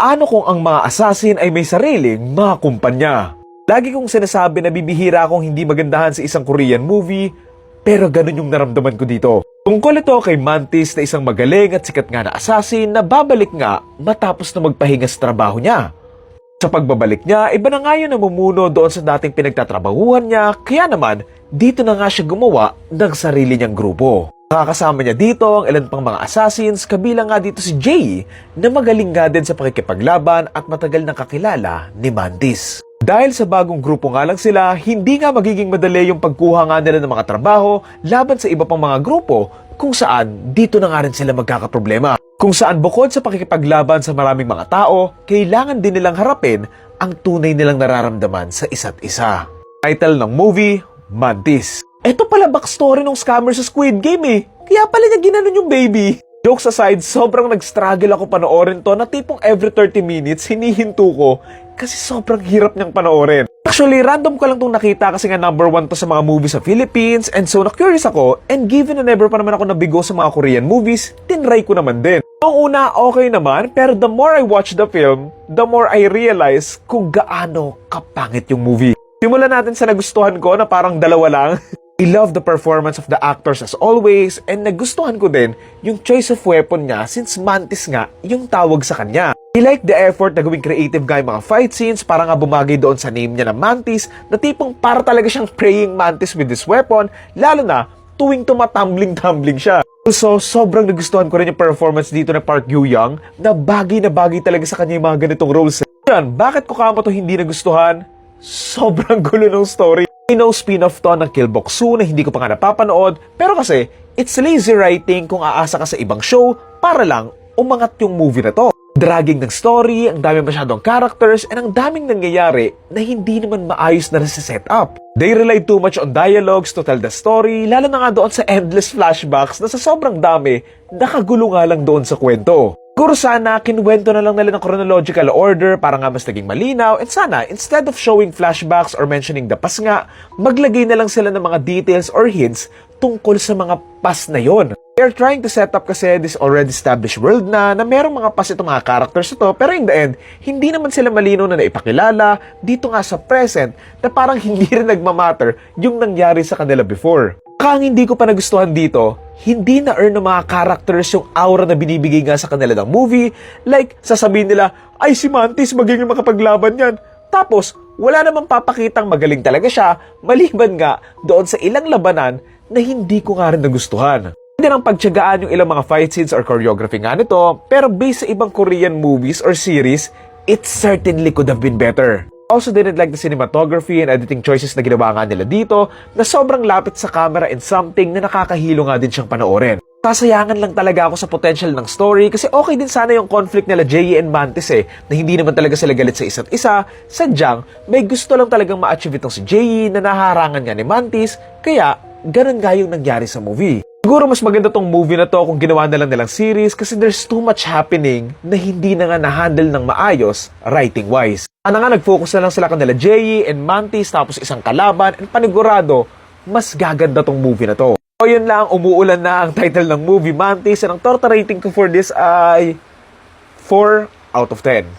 Ano kung ang mga assassin ay may sariling mga kumpanya? Lagi kong sinasabi na bibihira akong hindi magandahan sa isang Korean movie, pero ganun yung naramdaman ko dito. Tungkol ito kay Mantis na isang magaling at sikat nga na assassin na babalik nga matapos na magpahinga sa trabaho niya. Sa pagbabalik niya, iba na nga yun namumuno doon sa dating pinagtatrabahuhan niya, kaya naman, dito na nga siya gumawa ng sarili niyang grupo. Nakakasama niya dito ang ilan pang mga assassins, kabilang nga dito si Jay, na magaling nga din sa pakikipaglaban at matagal nang kakilala ni Mantis. Dahil sa bagong grupo nga lang sila, hindi nga magiging madali yung pagkuha nga nila ng mga trabaho laban sa iba pang mga grupo kung saan dito na nga rin sila magkakaproblema. Kung saan bukod sa pakikipaglaban sa maraming mga tao, kailangan din nilang harapin ang tunay nilang nararamdaman sa isa't isa. Title ng movie, Mantis. Ito pala backstory ng scammer sa Squid Game eh. Kaya pala niya ginanon yung baby. Jokes aside, sobrang nag-struggle ako panoorin to na tipong every 30 minutes hinihinto ko kasi sobrang hirap niyang panoorin. Actually, random ko lang tong nakita kasi nga number one to sa mga movies sa Philippines and so na-curious ako and given na never pa naman ako nabigo sa mga Korean movies, tinry ko naman din. Noong una, okay naman, pero the more I watch the film, the more I realize kung gaano kapangit yung movie. Simulan natin sa nagustuhan ko na parang dalawa lang. I love the performance of the actors as always and nagustuhan ko din yung choice of weapon niya since Mantis nga yung tawag sa kanya. I like the effort na gawing creative yung mga fight scenes para nga bumagay doon sa name niya na Mantis na tipong para talaga siyang praying Mantis with this weapon lalo na tuwing tumatumbling-tumbling siya. Also, sobrang nagustuhan ko rin yung performance dito ng Park Yoo-young na bagay na bagay talaga sa kanya yung mga ganitong roles. Yan, bakit ko kamo to hindi nagustuhan? Sobrang gulo ng story. Know spin-off to ng Killboksu na hindi ko pa nga napapanood, pero kasi, it's lazy writing kung aasa ka sa ibang show para lang umangat yung movie na to. Dragging ng story, ang dami masyadong characters, and ang daming nangyayari na hindi naman maayos na nasa setup. They rely too much on dialogues to tell the story, lalo na nga doon sa endless flashbacks na sa sobrang dami, nakagulo nga lang doon sa kwento. Siguro sana, kinwento na lang nila ng chronological order para nga mas naging malinaw and sana, instead of showing flashbacks or mentioning the past nga, maglagay na lang sila ng mga details or hints tungkol sa mga past na yon. They're trying to set up kasi this already established world na na merong mga past itong mga characters ito pero in the end, hindi naman sila malino na naipakilala dito nga sa present na parang hindi rin nagmamatter yung nangyari sa kanila before. Saka ang hindi ko pa nagustuhan dito, hindi na-earn ng mga characters yung aura na binibigay nga sa kanila ng movie. Like, sasabihin nila, ay si Mantis magiging makapaglaban yan. Tapos, wala namang papakitang magaling talaga siya, maliban nga doon sa ilang labanan na hindi ko nga rin nagustuhan. Hindi nang pagtsagaan yung ilang mga fight scenes or choreography nga nito, pero based sa ibang Korean movies or series, it certainly could have been better. Also didn't like the cinematography and editing choices na ginawa nga nila dito na sobrang lapit sa camera and something na nakakahilo nga din siyang panoorin. Sasayangan lang talaga ako sa potential ng story kasi okay din sana yung conflict nila Jay and Mantis eh, na hindi naman talaga sila galit sa isa't isa, sadyang may gusto lang talagang ma-achieve itong si Jay na naharangan nga ni Mantis, kaya ganun nga yung nangyari sa movie. Siguro mas maganda tong movie na to kung ginawa na lang nilang series kasi there's too much happening na hindi na nga na-handle ng maayos writing-wise. Ano nga, nag-focus na lang sila kanila Jay and Mantis tapos isang kalaban and panigurado, mas gaganda tong movie na to. O yun lang, umuulan na ang title ng movie Mantis and ang torta rating ko for this ay 4 out of 10.